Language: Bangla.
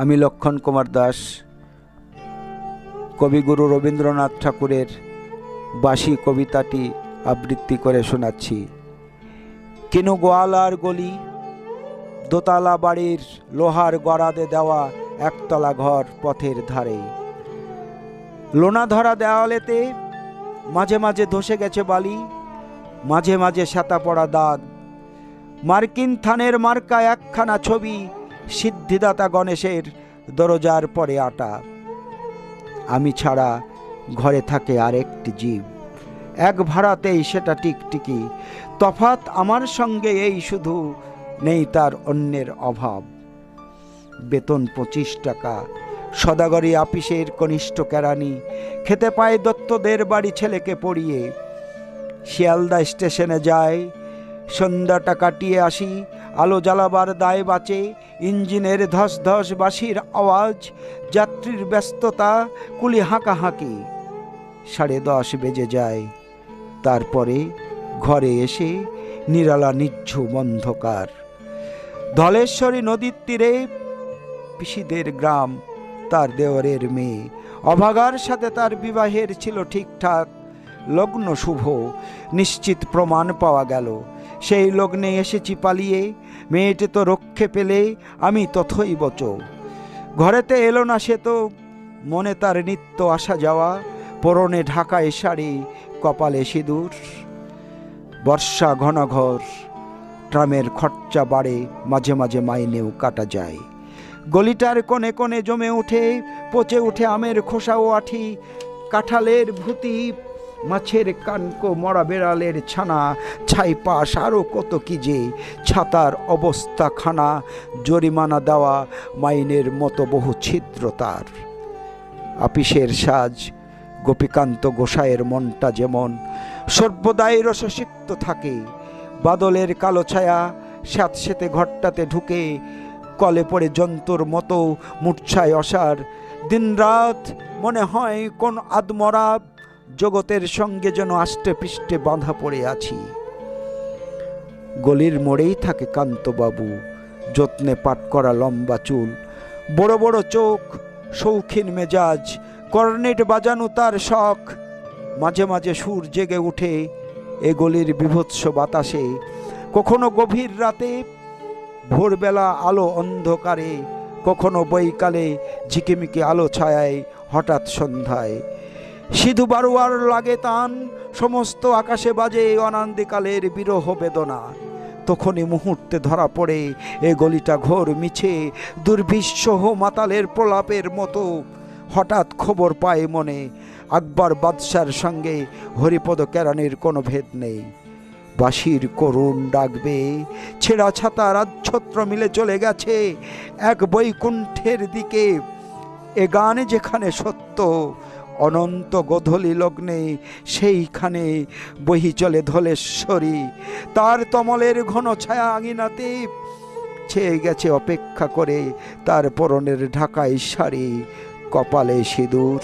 আমি লক্ষণ কুমার দাস, কবিগুরু রবীন্দ্রনাথ ঠাকুরের বাসি কবিতাটি আবৃত্তি করে শোনাচ্ছি। কিনু গোয়ালার গলি, দোতলা বাড়ির লোহার গড়াদে দেওয়া একতলা ঘর পথের ধারে। লোনা ধরা দেওয়ালেতে মাঝে মাঝে ধসে গেছে বালি, মাঝে মাঝে সাতা পড়া দাগ। মার্কিন থানের মার্কা একখানা ছবি সিদ্ধিদাতা গণেশের দরজার পরে আটা। আমি ছাড়া ঘরে থাকে আরেকটি জীব। এক ভাড়াতেই সেটা টিকটিকি। তফাত আমার সঙ্গে এই শুধু নেই তার অন্যের অভাব। বেতন পঁচিশ টাকা। সদাগরি আপিসের কনিষ্ঠ কেরানি খেতে পায় দত্তদের বাড়ি ছেলেকে পড়িয়ে। শিয়ালদা স্টেশনে যায় সন্ধ্যাটা কাটিয়ে আসি, আলো জ্বালাবার দায় বাঁচে, ইঞ্জিনের ধস ধস বাসির আওয়াজ, যাত্রীর ব্যস্ততা, কুলি হাঁকা হাঁকাহাঁকি। সাড়ে দশ বেজে যায়। তারপরে ঘরে এসে নিরালা নিঝুম অন্ধকার। ধলেশ্বরী নদীর তীরে পিসিদের গ্রাম, তার দেওরের মেয়ে। অভাগার সাথে তার বিবাহের ছিল ঠিকঠাক। লগ্ন শুভ, নিশ্চিত প্রমাণ পাওয়া গেল। সেই লগ্নে এসেছি পালিয়ে, মেয়েটি তো রক্ষে পেলে, আমি তথই বচ। ঘরেতে এলো না সে তো, মনে তার নিত্য আসা যাওয়া, পরনে ঢাকায় শাড়ি, কপালে সিঁদুর। বর্ষা ঘন ঘর, ট্রামের খরচা বাড়ে, মাঝে মাঝে মাইনেও কাটা যায়। গলিটার কোণে কোণে জমে উঠে, পচে উঠে আমের খোসা ও আঠি, কাঁঠালের ভূতি মাছের কানকো মরা বেড়ালের ছানা, ছাই পাশ আরও কত কি যে, ছাতার অবস্থা খানা, জরিমানা দেওয়া মাইনের মতো বহু ছিদ্র তার। আপিসের সাজ, গোপীকান্ত গোসাইয়ের মনটা যেমন সর্বদাই রসসিক্ত থাকে, বাদলের কালো ছায়া স্যাঁতসেতে ঘরটাতে ঢুকে, কলে পড়ে জন্তুর মতো মূর্ছায় অসার। দিনরাত মনে হয় কোন আদমরা জগতের সঙ্গে যেন আষ্টে পৃষ্ঠে বাঁধা পড়ে আছি। গলির মোড়েই থাকে কান্তবাবু, যত্নে পাট করা লম্বা চুল, বড় বড় চোখ, শৌখিন মেজাজ কর্নেট বাজানো তার শখ। মাঝে মাঝে সুর জেগে উঠে এ গলির বিভৎস বাতাসে, কখনো গভীর রাতে, ভোরবেলা আলো অন্ধকারে, কখনো বৈকালে ঝিকিমিকি আলো ছায়ায়, হঠাৎ সন্ধ্যায়। সিধু বারোয়ার লাগে তান, সমস্ত আকাশে বাজে অনান্দিকালের বিরহ বেদনা। তখনই মুহূর্তে ধরা পড়ে এ গলিটা ঘোর মিছে দুর্বিশ্বহ মাতালের প্রলাপের মতো। হঠাৎ খবর পায় মনে, আকবর বাদশার সঙ্গে হরিপদ কেরানির কোনো ভেদ নেই। বাঁশির করুণ ডাকবে, ছেঁড়া ছাতা রাজছত্র মিলে চলে গেছে, এক বৈকুণ্ঠের দিকে। এ গান যেখানে সত্য অনন্ত গোধলি লগ্নে সেইখানে বহি চলে ধলেশ্বরী। তার তমলের ঘন ছায়া আঙিনাতে ছেয়ে গেছে অপেক্ষা করে তার পরনের ঢাকায় শাড়ি, কপালে সিঁদুর।